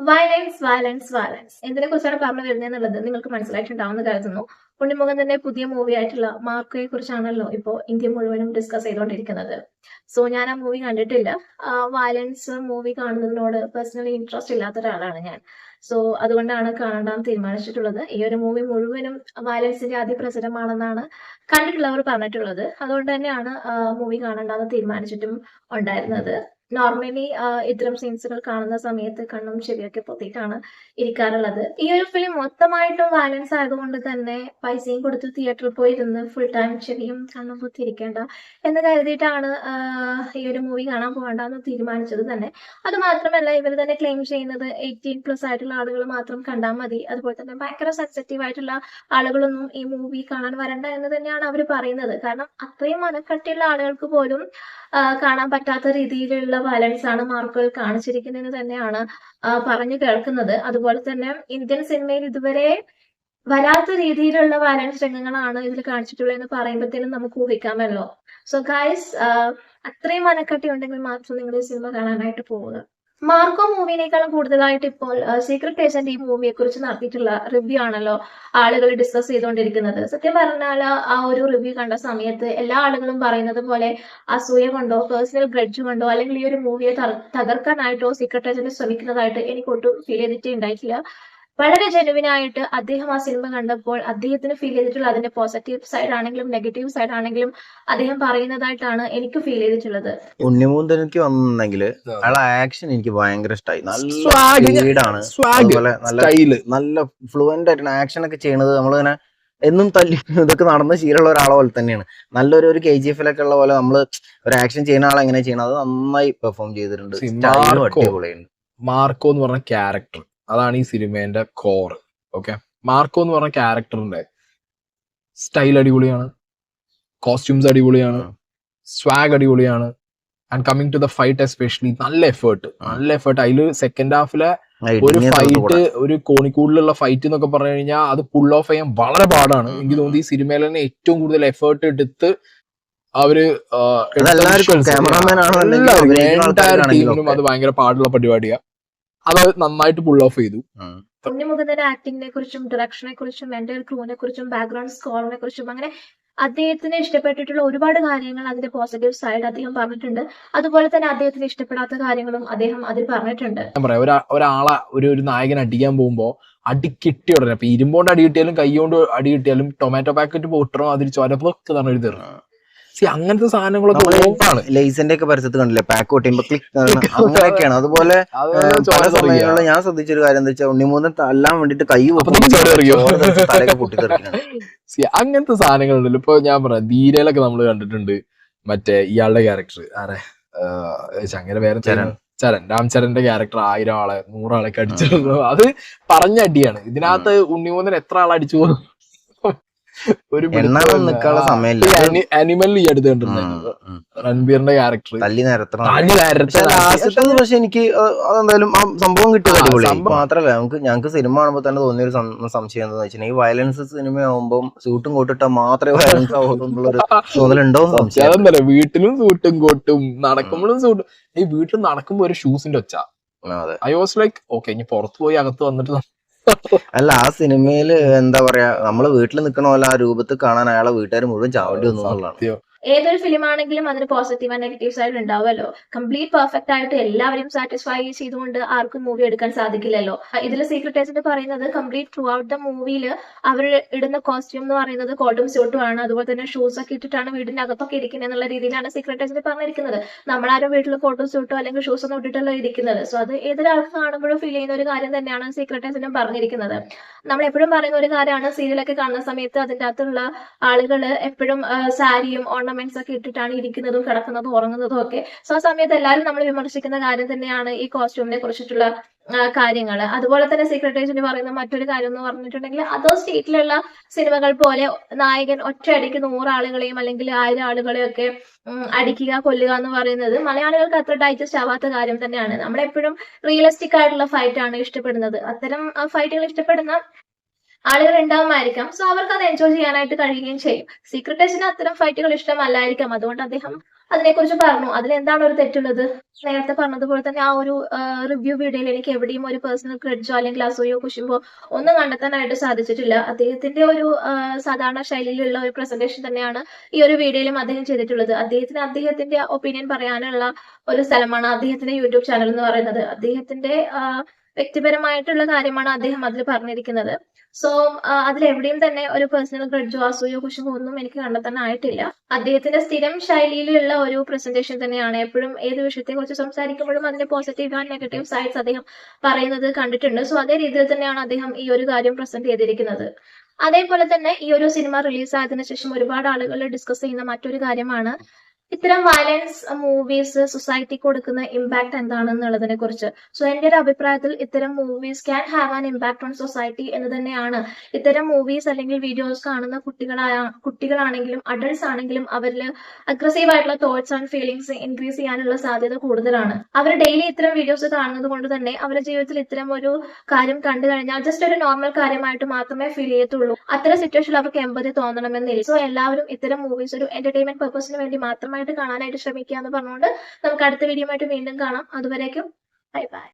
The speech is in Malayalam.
വയലൻസ് വയലൻസ് വയലൻസ് എന്തിനെ കുറിച്ചാണ് പറഞ്ഞു വരുന്നതെന്നുള്ളത് നിങ്ങൾക്ക് മനസ്സിലായിട്ടുണ്ടാവുമെന്ന് കരുതുന്നു തന്നെ പുതിയ മൂവി ആയിട്ടുള്ള മാർക്കയെ കുറിച്ചാണല്ലോ ഇപ്പോ ഇന്ത്യ മുഴുവനും ഡിസ്കസ് ചെയ്തുകൊണ്ടിരിക്കുന്നത് സോ ഞാൻ ആ മൂവി കണ്ടിട്ടില്ല. വയലൻസ് മൂവി കാണുന്നതിനോട് പേഴ്സണലി ഇൻട്രസ്റ്റ് ഇല്ലാത്ത ഒരാളാണ് ഞാൻ. സോ അതുകൊണ്ടാണ് കാണാൻ തീരുമാനിച്ചിട്ടുള്ളത്. ഈ ഒരു മൂവി മുഴുവനും വയലൻസിന്റെ അതിപ്രസരമാണെന്നാണ് കണ്ടിട്ടുള്ളവർ പറഞ്ഞിട്ടുള്ളത്. അതുകൊണ്ട് തന്നെയാണ് മൂവി കാണണ്ടെന്ന് തീരുമാനിച്ചിട്ടും ഉണ്ടായിരുന്നത്. നോർമലി ഇത്തരം സീൻസുകൾ കാണുന്ന സമയത്ത് കണ്ണും ചെവിയൊക്കെ പൊത്തിയിട്ടാണ് ഇരിക്കാറുള്ളത്. ഈ ഒരു ഫിലിം മൊത്തമായിട്ടും വയലൻസ് ആയതുകൊണ്ട് തന്നെ പൈസയും കൊടുത്ത് തിയേറ്ററിൽ പോയി ഇരുന്ന് ഫുൾ ടൈം ചെവിയും കണ്ണും പൊത്തിയിരിക്കേണ്ട എന്ന് കരുതിയിട്ടാണ് ഈ ഒരു മൂവി കാണാൻ പോകണ്ടെന്ന് തീരുമാനിച്ചത് തന്നെ. അത് മാത്രമല്ല ഇവർ തന്നെ ക്ലെയിം ചെയ്യുന്നത് എയ്റ്റീൻ പ്ലസ് ആയിട്ടുള്ള ആളുകൾ മാത്രം കണ്ടാൽ മതി. അതുപോലെ തന്നെ ഭയങ്കര സെൻസിറ്റീവ് ആയിട്ടുള്ള ആളുകളൊന്നും ഈ മൂവി കാണാൻ വരണ്ട എന്ന് തന്നെയാണ് അവർ പറയുന്നത്. കാരണം അത്രയും മനക്കട്ടിയുള്ള ആളുകൾക്ക് പോലും കാണാൻ പറ്റാത്ത രീതിയിലുള്ള വയലൻസ് ആണ് മാർക്കുകൾ കാണിച്ചിരിക്കുന്നതെന്ന് തന്നെയാണ് പറഞ്ഞു കേൾക്കുന്നത്. അതുപോലെ തന്നെ ഇന്ത്യൻ സിനിമയിൽ ഇതുവരെ വരാത്ത രീതിയിലുള്ള വയലൻസ് രംഗങ്ങളാണ് ഇതിൽ കാണിച്ചിട്ടുള്ളത് എന്ന് പറയുമ്പോഴത്തേനും നമുക്ക് ഊഹിക്കാമല്ലോ. സോ ഗായ്സ് അത്രയും മനക്കട്ടി ഉണ്ടെങ്കിൽ മാത്രം നിങ്ങൾ ഈ സിനിമ കാണാനായിട്ട് പോവുക. മാർക്കോ മൂവിനേക്കാളും കൂടുതലായിട്ട് ഇപ്പോൾ സീക്രട്ട് ഏജന്റ് ഈ മൂവിയെ കുറിച്ച് നടത്തിയിട്ടുള്ള റിവ്യൂ ആണല്ലോ ആളുകൾ ഡിസ്കസ് ചെയ്തുകൊണ്ടിരിക്കുന്നത്. സത്യം പറഞ്ഞാൽ ആ ഒരു റിവ്യൂ കണ്ട സമയത്ത് എല്ലാ ആളുകളും പറയുന്നത് പോലെ അസൂയ കൊണ്ടോ പേഴ്സണൽ ഗ്രഡ്ജ് കൊണ്ടോ അല്ലെങ്കിൽ ഈ ഒരു മൂവിയെ തകർക്കാനായിട്ടോ സീക്രട്ട് ഏജന്റ് ശ്രമിക്കുന്നതായിട്ട് എനിക്ക് ഒട്ടും ഫീൽ ചെയ്തിട്ടേ ഉണ്ടായിട്ടില്ല വളരെ ജനുവിനായിട്ട് ആയിട്ട് അദ്ദേഹം ആ സിനിമ കണ്ടപ്പോൾ അദ്ദേഹത്തിന് ഫീൽ ചെയ്തിട്ടുള്ള അതിന്റെ പോസിറ്റീവ് സൈഡ് ആണെങ്കിലും നെഗറ്റീവ് സൈഡ് ആണെങ്കിലും അദ്ദേഹം പറയുന്നതായിട്ടാണ് എനിക്ക് ഫീൽ ചെയ്തിട്ടുള്ളത്. ഉണ്ണിമൂന്തനിക്ക് വന്നെങ്കിൽ അയാളെ ആക്ഷൻ എനിക്ക് ഭയങ്കര ഇഷ്ടമായി നല്ല അതുപോലെ നല്ല നല്ല ഫ്ലുവന്റ് ആയിട്ട് ആക്ഷൻ ഒക്കെ ചെയ്യണത്. നമ്മളിങ്ങനെ എന്നും തല്ലി ഇതൊക്കെ നടന്ന് ശീലമുള്ള ഒരാളെ പോലെ തന്നെയാണ്. നല്ലൊരു ഒരു കെ ജി എഫിലൊക്കെ ഉള്ള പോലെ നമ്മൾ ഒരു ആക്ഷൻ ചെയ്യുന്ന ആളെങ്ങനെ എങ്ങനെ ചെയ്യണം അത് നന്നായി പെർഫോം ചെയ്തിട്ടുണ്ട്. മാർക്കോ എന്ന് പറഞ്ഞ ക്യാരക്ടർ അതാണ് ഈ സിനിമേന്റെ കോർ ഓക്കെ മാർക്കോ എന്ന് പറഞ്ഞ ക്യാരക്ടറിന്റെ സ്റ്റൈൽ അടിപൊളിയാണ്. കോസ്റ്റ്യൂംസ് അടിപൊളിയാണ്. സ്വാഗ് അടിപൊളിയാണ്. And coming to the fight especially നല്ല എഫേർട്ട് നല്ല എഫേർട്ട് അതിൽ സെക്കൻഡ് ഹാഫിലെ ഒരു ഫൈറ്റ് ഒരു കോണിക്കൂടിലുള്ള ഫൈറ്റ് എന്നൊക്കെ പറഞ്ഞു കഴിഞ്ഞാൽ അത് പുൾ ഓഫ് ചെയ്യാൻ വളരെ പാടാണ്. എനിക്ക് തോന്നുന്നു ഈ സിനിമയിൽ തന്നെ ഏറ്റവും കൂടുതൽ എഫേർട്ട് എടുത്ത് അവർ എല്ലാവരും എടുത്ത അതെല്ലാവർക്കും visuals, cameraman ആണോ അല്ലെങ്കിൽ എല്ലാവർക്കും, അഭിനയിക്കുന്ന entire ആൾക്കാർക്കാണെങ്കിലും team നും ഒക്കെ. അത് ഭയങ്കര പാടുള്ള പരിപാടിയാ. അത് നന്നായിട്ട് പുൾ ഓഫ് ചെയ്തു. ഉണ്ണിമുഖത്തിന്റെ ആക്ടിങ്ങിനെ കുറിച്ചും ഡയറക്ഷനെ കുറിച്ചും എന്റെ ക്രൂവിനെ കുറിച്ചും ബാക്ക്ഗ്രൗണ്ട് സ്കോറിനെ കുറിച്ചും അങ്ങനെ അദ്ദേഹത്തിന് ഇഷ്ടപ്പെട്ടിട്ടുള്ള ഒരുപാട് കാര്യങ്ങൾ അതിന്റെ പോസിറ്റീവ് സൈഡ് അദ്ദേഹം പറഞ്ഞിട്ടുണ്ട്. അതുപോലെ തന്നെ അദ്ദേഹത്തിന് ഇഷ്ടപ്പെടാത്ത കാര്യങ്ങളും അദ്ദേഹം അതിൽ പറഞ്ഞിട്ടുണ്ട്. ഞാൻ പറയാം ഒരു ഒരാളെ ഒരു ഒരു നായകൻ അടിക്കാൻ പോകുമ്പോ അടി കിട്ടിയ ഉടനെ ഇപ്പൊ ഇരുമ്പോണ്ട് അടി കിട്ടിയാലും കൈ കൊണ്ട് അടി കിട്ടിയാലും ടൊമാറ്റോ പാക്കറ്റ് പൊട്ടണോ അതിൽ ചൊരപ്പൊക്കെ തന്നെ ഒരു സി അങ്ങനത്തെ സാധനങ്ങളൊക്കെ ലേസിന്റെ ഒക്കെ പരിസരത്ത് കണ്ടില്ലേ? പാക്ക് ഒട്ടിയുമ്പോ ക്ലിക്ക് അങ്ങനെയൊക്കെയാണ്. അതുപോലെ സമയങ്ങളിലും ഞാൻ ശ്രദ്ധിച്ചൊരു കാര്യം എന്താ വെച്ചാൽ ഉണ്ണിമൂന്നൻ തല്ലാൻ വേണ്ടിട്ട് കൈ അങ്ങനത്തെ സാധനങ്ങളുണ്ടല്ലോ. ഇപ്പൊ ഞാൻ പറയാം ധീരയിലൊക്കെ നമ്മൾ കണ്ടിട്ടുണ്ട്. മറ്റേ ഇയാളുടെ ക്യാരക്ടർ ആരെ? അങ്ങനെ വേറെ ചരൺ. ചരൺ. രാം ചരന്റെ ക്യാരക്ടർ ആയിരം ആളെ നൂറാളെ അടിച്ചിരുന്നു അത് പറഞ്ഞ അടിയാണ്. ഇതിനകത്ത് ഉണ്ണിമൂന്നൻ എത്ര ആളെ അടിച്ചു പോകുന്നു? ഒരു സമയമില്ല. അനിമൽ ഈ അടുത്ത് കണ്ടിട്ടുണ്ടായിരുന്നു ഉം. റൺബീറിന്റെ ക്യാരക്ടർ തല്ലി നേരത്തെ പക്ഷെ എനിക്ക് അതെന്തായാലും ആ സംഭവം കിട്ടിയത് മാത്രമല്ല നമുക്ക് ഞങ്ങൾക്ക് സിനിമ കാണുമ്പോൾ തന്നെ തോന്നിയ ഒരു സംശയം എന്താണെന്ന് വെച്ചാൽ ഈ വയലൻസ് സിനിമ ആകുമ്പോൾ സൂട്ടും കോട്ടിട്ടാൽ മാത്രമേ വയലൻസ് ആവുള്ളൂ എന്നുള്ളൊരു തോന്നലുണ്ടോ സംശയം. വീട്ടിലും സൂട്ടും കോട്ടും നടക്കുമ്പോഴും സൂട്ടും ഈ വീട്ടിൽ നടക്കുമ്പോ ഒരു ഷൂസിന്റെ ഒച്ച. ഐ വാസ് ലൈക്ക് ഓക്കെ ഇനി പുറത്ത് പോയി അകത്ത് വന്നിട്ട് അല്ല ആ സിനിമയിൽ എന്താ പറയാ നമ്മൾ വീട്ടിൽ നിൽക്കണ പോലെ ആ രൂപത്തിൽ കാണാൻ അയാളെ വീട്ടുകാർ മുഴുവൻ ചാവേണ്ടി വന്നു എന്നുള്ളതാണ്. ഏതൊരു ഫിലിം ആണെങ്കിലും അതിന് പോസിറ്റീവ് ആൻഡ് നെഗറ്റീവ് സൈഡ് ഉണ്ടാവുമല്ലോ. കംപ്ലീറ്റ് പെർഫെക്റ്റ് ആയിട്ട് എല്ലാവരും സാറ്റിസ്ഫൈ ചെയ്തുകൊണ്ട് ആർക്കും മൂവി എടുക്കാൻ സാധിക്കില്ലല്ലോ. ഇതിൽ സീക്രട്ട് ഏജന്റ് പറയുന്നത് കംപ്ലീറ്റ് ത്രൂ ഔട്ട് ദ മൂവിയിൽ അവർ ഇടുന്ന കോസ്റ്റ്യൂം എന്ന് പറയുന്നത് കോട്ടും സ്യൂട്ടും ആണ്. അതുപോലെ തന്നെ ഷൂസ് ഒക്കെ ഇട്ടിട്ടാണ് വീടിന്റെ അകത്തൊക്കെ ഇരിക്കുന്നത് എന്നുള്ള രീതിയിലാണ് സീക്രട്ട് ഏജന്റ് പറഞ്ഞിരിക്കുന്നത്. നമ്മളാരും വീട്ടിൽ കോട്ടും സ്യൂട്ടോ അല്ലെങ്കിൽ ഷൂസ് ഒന്നും ഇട്ടിട്ടല്ല ഇരിക്കുന്നത്. സോ അത് ഏതൊരാൾക്ക് കാണുമ്പോഴും ഫീൽ ചെയ്യുന്ന ഒരു കാര്യം തന്നെയാണ് സീക്രട്ട് ഏജന്റ് പറഞ്ഞിരിക്കുന്നത്. നമ്മൾ എപ്പോഴും പറയുന്ന ഒരു കാര്യമാണ് സീരിയലൊക്കെ കാണുന്ന സമയത്ത് അതിന്റെ അകത്തുള്ള ആളുകൾ എപ്പോഴും സാരിയും ഓർണമെന്റ്സ് ഒക്കെ ഇട്ടിട്ടാണ് ഇരിക്കുന്നതും കിടക്കുന്നതും ഉറങ്ങുന്നതും ഒക്കെ. സോ ആ സമയത്ത് എല്ലാവരും നമ്മൾ വിമർശിക്കുന്ന കാര്യം തന്നെയാണ് ഈ കോസ്റ്റ്യൂമിനെ കുറിച്ചിട്ടുള്ള കാര്യങ്ങൾ അതുപോലെ തന്നെ സീക്രട്ട് പറയുന്ന മറ്റൊരു കാര്യം എന്ന് പറഞ്ഞിട്ടുണ്ടെങ്കിൽ അതോ സ്റ്റേറ്റിലുള്ള സിനിമകൾ പോലെ നായകൻ ഒറ്റയടിക്ക് നൂറാളുകളെയും അല്ലെങ്കിൽ ആയിരം ആളുകളെയൊക്കെ അടിക്കുക കൊല്ലുക എന്ന് പറയുന്നത് മലയാളികൾക്ക് അത്ര ഡൈജസ്റ്റ് ആവാത്ത കാര്യം തന്നെയാണ്. നമ്മളെപ്പോഴും റിയലിസ്റ്റിക് ആയിട്ടുള്ള ഫൈറ്റ് ആണ് ഇഷ്ടപ്പെടുന്നത്. അത്തരം ഫൈറ്റുകൾ ഇഷ്ടപ്പെടുന്ന ആളുകൾ ഉണ്ടാവുമായിരിക്കാം. സോ അവർക്ക് അത് എൻജോയ് ചെയ്യാനായിട്ട് കഴിയുകയും ചെയ്യും. സീക്രട്ട് ഏജന്റിന് അത്തരം ഫൈറ്റുകൾ ഇഷ്ടമല്ലായിരിക്കാം. അതുകൊണ്ട് അദ്ദേഹം അതിനെക്കുറിച്ച് പറഞ്ഞു. അതിൽ എന്താണ് ഒരു തെറ്റുള്ളത്? നേരത്തെ പറഞ്ഞതുപോലെ തന്നെ ആ ഒരു റിവ്യൂ വീഡിയോയിൽ എനിക്ക് എവിടെയും ഒരു പേഴ്സണൽ ക്രെഡിറ്റോ അല്ലെങ്കിൽ അസൂയോ കുശുമ്പോ ഒന്നും കണ്ടെത്താനായിട്ട് സാധിച്ചിട്ടില്ല. അദ്ദേഹത്തിന്റെ ഒരു സാധാരണ ശൈലിയിലുള്ള ഒരു പ്രസന്റേഷൻ തന്നെയാണ് ഈ ഒരു വീഡിയോയിലും അദ്ദേഹം ചെയ്തിട്ടുള്ളത്. അദ്ദേഹത്തിന് അദ്ദേഹത്തിന്റെ ഒപ്പീനിയൻ പറയാനുള്ള ഒരു സ്ഥലമാണ് അദ്ദേഹത്തിന്റെ യൂട്യൂബ് ചാനൽ എന്ന് പറയുന്നത്. അദ്ദേഹത്തിന്റെ വ്യക്തിപരമായിട്ടുള്ള കാര്യമാണ് അദ്ദേഹം അതിൽ പറഞ്ഞിരിക്കുന്നത്. സോ അതിലെവിടെയും തന്നെ ഒരു പേഴ്സണൽ ഗ്രഡ്ജോ അസൂയോ കുശുമ്പോ ഒന്നും എനിക്ക് കണ്ടെത്താനായിട്ടില്ല അദ്ദേഹത്തിന്റെ സ്ഥിരം ശൈലിയിലുള്ള ഒരു പ്രസന്റേഷൻ തന്നെയാണ്. എപ്പോഴും ഏത് വിഷയത്തെ കുറിച്ച് സംസാരിക്കുമ്പോഴും അതിന്റെ പോസിറ്റീവ് ആൻഡ് നെഗറ്റീവ് സൈഡ്സ് അദ്ദേഹം പറയുന്നത് കണ്ടിട്ടുണ്ട്. സോ അതേ രീതിയിൽ തന്നെയാണ് അദ്ദേഹം ഈ ഒരു കാര്യം പ്രസന്റ് ചെയ്തിരിക്കുന്നത്. അതേപോലെ തന്നെ ഈ ഒരു സിനിമ റിലീസ് ആയതിനു ശേഷം ഒരുപാട് ആളുകൾ ഡിസ്കസ് ചെയ്യുന്ന മറ്റൊരു കാര്യമാണ് ഇത്തരം വയലൻസ് മൂവീസ് സൊസൈറ്റി കൊടുക്കുന്ന ഇമ്പാക്ട് എന്താണെന്നുള്ളതിനെ കുറിച്ച്. സോ എന്റെ ഒരു അഭിപ്രായത്തിൽ ഇത്തരം movies can have an impact on society എന്ന് തന്നെയാണ്. ഇത്തരം മൂവീസ് അല്ലെങ്കിൽ വീഡിയോസ് കാണുന്ന കുട്ടികളായ കുട്ടികളാണെങ്കിലും അഡൾട്ട്സ് ആണെങ്കിലും അവരിൽ അഗ്രസീവ് ആയിട്ടുള്ള തോട്ട്സ് ആൻഡ് ഫീലിംഗ്സ് ഇൻക്രീസ് ചെയ്യാനുള്ള സാധ്യത കൂടുതലാണ്. അവർ ഡെയിലി ഇത്തരം വീഡിയോസ് കാണുന്നത് കൊണ്ട് തന്നെ അവരുടെ ജീവിതത്തിൽ ഇത്തരം ഒരു കാര്യം കണ്ടു കഴിഞ്ഞാൽ ജസ്റ്റ് ഒരു നോർമൽ കാര്യമായിട്ട് മാത്രമേ ഫീൽ ചെയ്യത്തുള്ളൂ. അത്തരം സിറ്റുവേഷനിൽ അവർക്ക് എമ്പതി തോന്നണമെന്നില്ല. സോ എല്ലാവരും ഇത്തരം മൂവീസ് ഒരു എന്റർടൈൻമെന്റ് പർപ്പസിന് വേണ്ടി മാത്രമായിട്ട് കാണാനായിട്ട് ശ്രമിക്കുക എന്ന് പറഞ്ഞുകൊണ്ട് നമുക്ക് അടുത്ത വീഡിയോ ആയിട്ട് വീണ്ടും കാണാം. അതുവരേക്കും ബൈ ബൈ